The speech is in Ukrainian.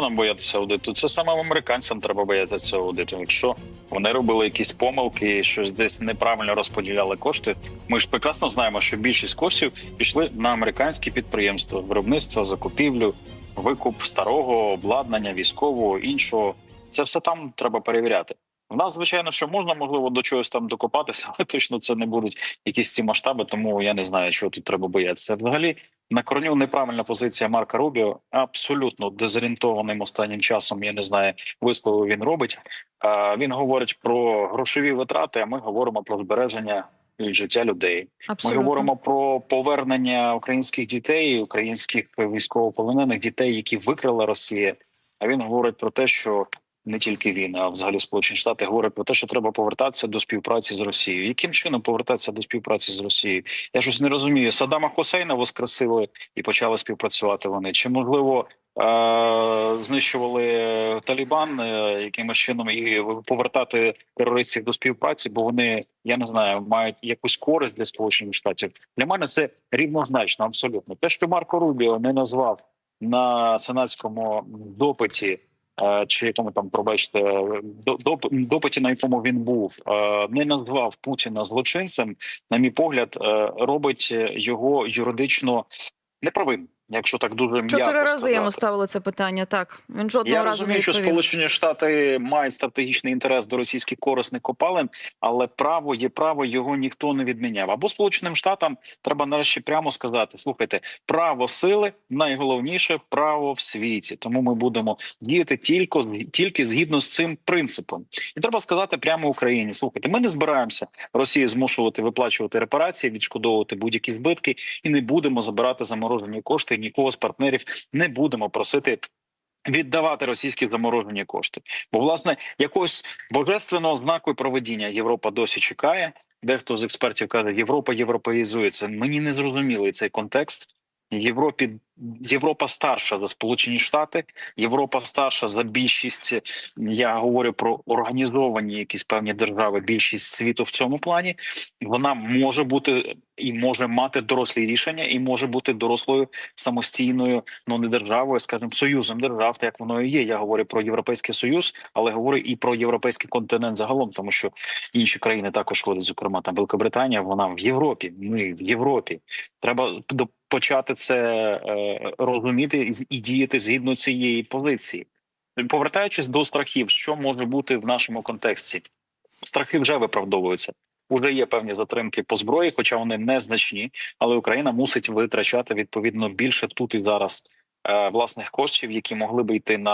нам боятися аудиту? Це самим американцям треба боятися цього аудиту. Якщо вони робили якісь помилки, щось десь неправильно розподіляли кошти. Ми ж прекрасно знаємо, що більшість коштів пішли на американські підприємства, виробництво, закупівлю, викуп старого обладнання, військового іншого. Це все там треба перевіряти. В нас, звичайно, що можна, можливо, до чогось там докопатися, але точно це не будуть якісь ці масштаби, тому я не знаю, що тут треба боятися. Взагалі, на корню неправильна позиція Марка Рубіо, абсолютно дезорієнтованим останнім часом. Я не знаю, вислови він робить. Він говорить про грошові витрати. А ми говоримо про збереження життя людей. Ми говоримо про повернення українських дітей, українських військовополонених дітей, які викрила Росія. А він говорить про те, що не тільки він, а взагалі Сполучені Штати говорять про те, що треба повертатися до співпраці з Росією. Яким чином повертатися до співпраці з Росією? Я щось не розумію. Саддама Хусейна воскресили і почали співпрацювати вони. Чи можливо е- знищували Талібан е- якимось чином і повертати терористів до співпраці? Бо вони я не знаю, мають якусь користь для сполучених штатів. Для мене це рівнозначно, абсолютно. Те, що Марко Рубіо не назвав на сенатському допиті. Е, Чи якому там пробачте до- допиті, на якому він був, е, не назвав Путіна злочинцем, на мій погляд, е, робить його юридично неправим, якщо так дуже м'яко Чотири рази сказати. йому ставили це питання. Так він жодного Я разу розумію, не що. Сполучені Штати мають стратегічний інтерес до російських корисних копалин, але право є право, його ніхто не відміняв. Або Сполученим Штатам треба нарешті прямо сказати: слухайте, право сили найголовніше право в світі. Тому ми будемо діяти тільки тільки згідно з цим принципом. І треба сказати прямо Україні: слухайте, ми не збираємося Росії змушувати виплачувати репарації, відшкодовувати будь-які збитки, і не будемо забирати заморожені кошти. Нікого з партнерів не будемо просити віддавати російські заморожені кошти. Бо власне якогось божественного знаку і проведіння Європа досі чекає. Дехто з експертів каже, Європа європеїзується. Мені не зрозумілий цей контекст. Європі Європа старша за Сполучені Штати, Європа старша за більшість. Я говорю про організовані якісь певні держави. Більшість світу в цьому плані вона може бути і може мати дорослі рішення, і може бути дорослою самостійною, ну не державою, скажімо, союзом держав, так як воно і є. Я говорю про європейський союз, але говорю і про європейський континент загалом, тому що інші країни також ходять, зокрема там Великобританія. Вона в Європі. Ми в Європі. Треба почати це е, розуміти і, діяти згідно цієї позиції. Повертаючись до страхів, що може бути в нашому контексті? Страхи вже виправдовуються. Уже є певні затримки по зброї, хоча вони незначні, але Україна мусить витрачати відповідно більше тут і зараз е, власних коштів, які могли би йти на